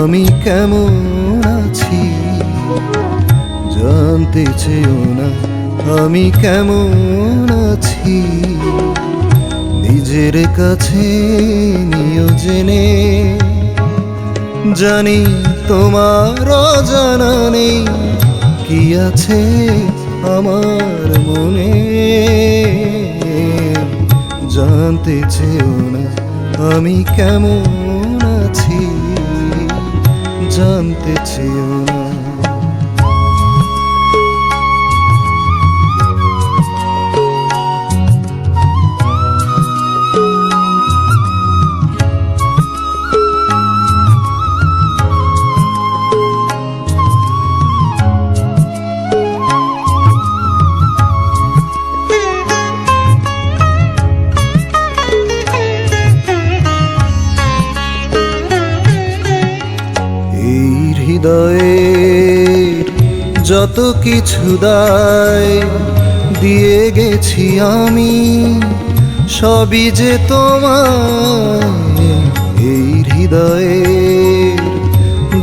আমি কেমন আছি? জানতে চেও না। আমি কেমন আছি? নিজের কাছে নিয়ে জেনে। জানি তোমার জানা নেই। কি আছে আমার মনে? জানতে চেও না। আমি কেমন আছি জানতে চেও না। হৃদয়ের যত কিছু দায় দিয়ে গেছি আমি, সবই যে তোমার এই হৃদয়ে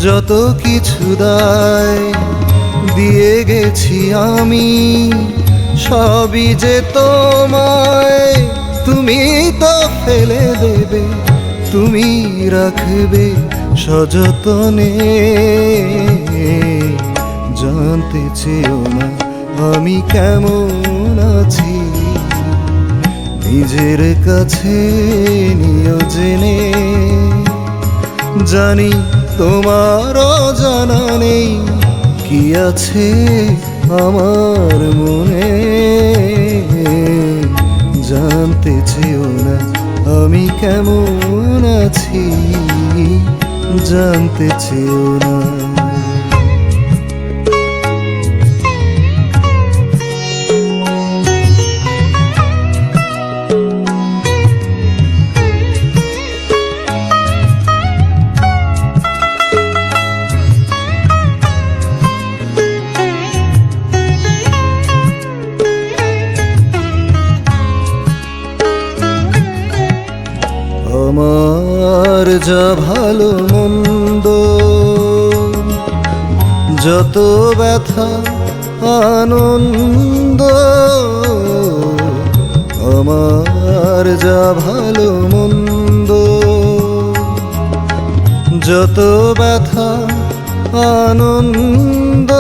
যত কিছু দায় দিয়ে গেছি আমি, সবই যে তোমায়। তুমি তো ফেলে দেবে, তুমি রাখবে সযতনে জানতে চেও না আমি কেমন আছি। নিজের কাছে নিয়ে জেনে জানি তোমারও জানা নেই। কি আছে আমার মনে? জানতে চেও না আমি কেমন আছি। জানতে চেও না। আমার যা ভালো মন্দ। যত ব্যথা, আনন্দ, আমার যা ভালো মন্দ। যত ব্যথা, আনন্দ,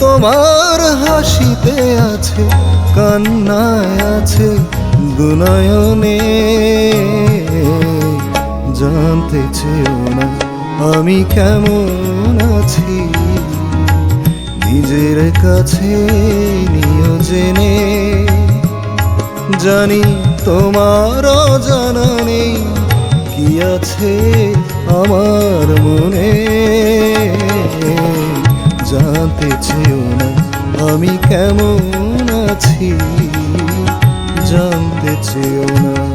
তোমার হাসিতে আছে, কান্নায় আছে দুনয়নে জানতে চেও না, আমি কেমন আছি? নিজের কাছে নিয়ে জেনে। জানি তোমারও জানা নেই, কি আছে আমার মনে? জানতে চেও না, আমি কেমন আছি? জানতে চেও না।